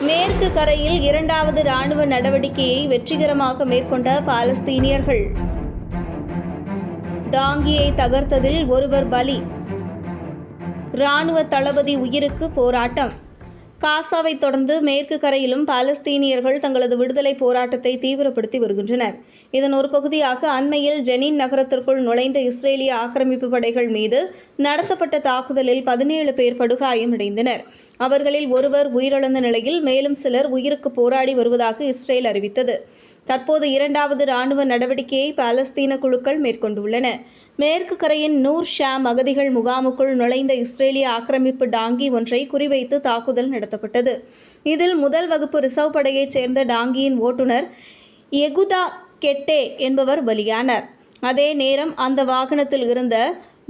மேற்கு கரையில் இரண்டாவது ராணுவ நடவடிக்கையை வெற்றிகரமாக மேற்கொண்ட பாலஸ்தீனியர்கள். டாங்கியை தகர்த்ததில் ஒருவர் பலி. ராணுவ தளபதி உயிருக்கு போராட்டம். காசாவை தொடர்ந்து மேற்கு கரையிலும் பாலஸ்தீனியர்கள் தங்களது விடுதலை போராட்டத்தை தீவிரப்படுத்தி வருகின்றனர். இதன் ஒரு பகுதியாக அண்மையில் ஜெனின் நகரத்திற்குள் நுழைந்த இஸ்ரேலிய ஆக்கிரமிப்பு படைகள் மீது நடத்தப்பட்ட தாக்குதலில் பதினேழு பேர் படுகாயமடைந்தனர். அவர்களில் ஒருவர் உயிரிழந்த நிலையில் மேலும் சிலர் உயிருக்கு போராடி வருவதாக இஸ்ரேல் அறிவித்தது. தற்போது இரண்டாவது ராணுவ நடவடிக்கையை பாலஸ்தீன குழுக்கள் மேற்கொண்டுள்ளன. மேற்கு கரையின் நூர் ஷாம் அகதிகள் முகாமுக்குள் நுழைந்த இஸ்ரேலிய ஆக்கிரமிப்பு டாங்கி ஒன்றை குறிவைத்து தாக்குதல் நடத்தப்பட்டது. இதில் முதல் வகுப்பு ரிசர்வ் படையைச் சேர்ந்த டாங்கியின் ஓட்டுநர் எகுதா கெட்டே என்பவர் பலியானார். அதே நேரம் அந்த வாகனத்தில் இருந்த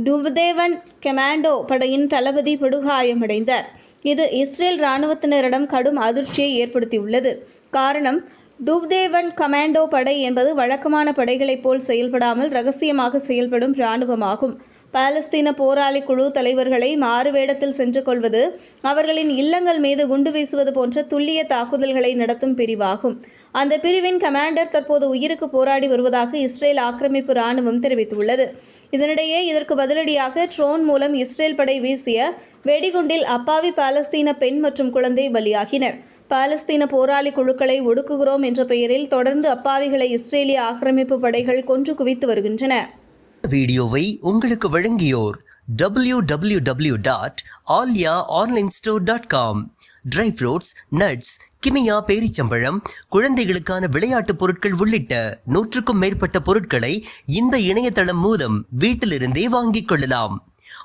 டுவதேவன் கமாண்டோ படையின் தளபதி படுகாயமடைந்தார். இது இஸ்ரேல் இராணுவத்தினரிடம் கடும் அதிர்ச்சியை ஏற்படுத்தியுள்ளது. காரணம் டூப்தேவன் கமாண்டோ படை என்பது வழக்கமான படைகளைப் போல் செயல்படாமல் ரகசியமாக செயல்படும் இராணுவமாகும். பாலஸ்தீன போராளி குழு தலைவர்களை மாறுவேடத்தில் சென்று கொள்வது அவர்களின் இல்லங்கள் மீது குண்டு வீசுவது போன்ற துல்லிய தாக்குதல்களை நடத்தும் பிரிவாகும். அந்த பிரிவின் கமாண்டர் தற்போது உயிருக்கு போராடி வருவதாக இஸ்ரேல் ஆக்கிரமிப்பு இராணுவம் தெரிவித்துள்ளது. இதனிடையே இதற்கு பதிலடியாக ட்ரோன் மூலம் இஸ்ரேல் படை வீசிய வெடிகுண்டில் அப்பாவி பாலஸ்தீன பெண் மற்றும் குழந்தை பலியாகினர். பாலஸ்தீன போராளி குழுக்களை ஒடுக்குகிறோம் என்ற பெயரில் தொடர்ந்து அப்பாவிகளை இஸ்ரேலிய ஆக்கிரமிப்பு படைகள் கொன்று குவித்து வருகின்றன. வீடியோவை உங்களுக்கு வழங்கியோர் www.alyaonlinestore.com dot Alya online store dot com dry fruits nuts Kimia பேரிச்சம்பழம் குழந்தைகளுக்கான விளையாட்டுப் பொருட்கள் உள்ளிட்ட நூற்றுக்கும் மேற்பட்ட பொருட்களை இந்த இணையதளம் மூலம் வீட்டிலிருந்தே வாங்கிக் கொள்ளலாம்.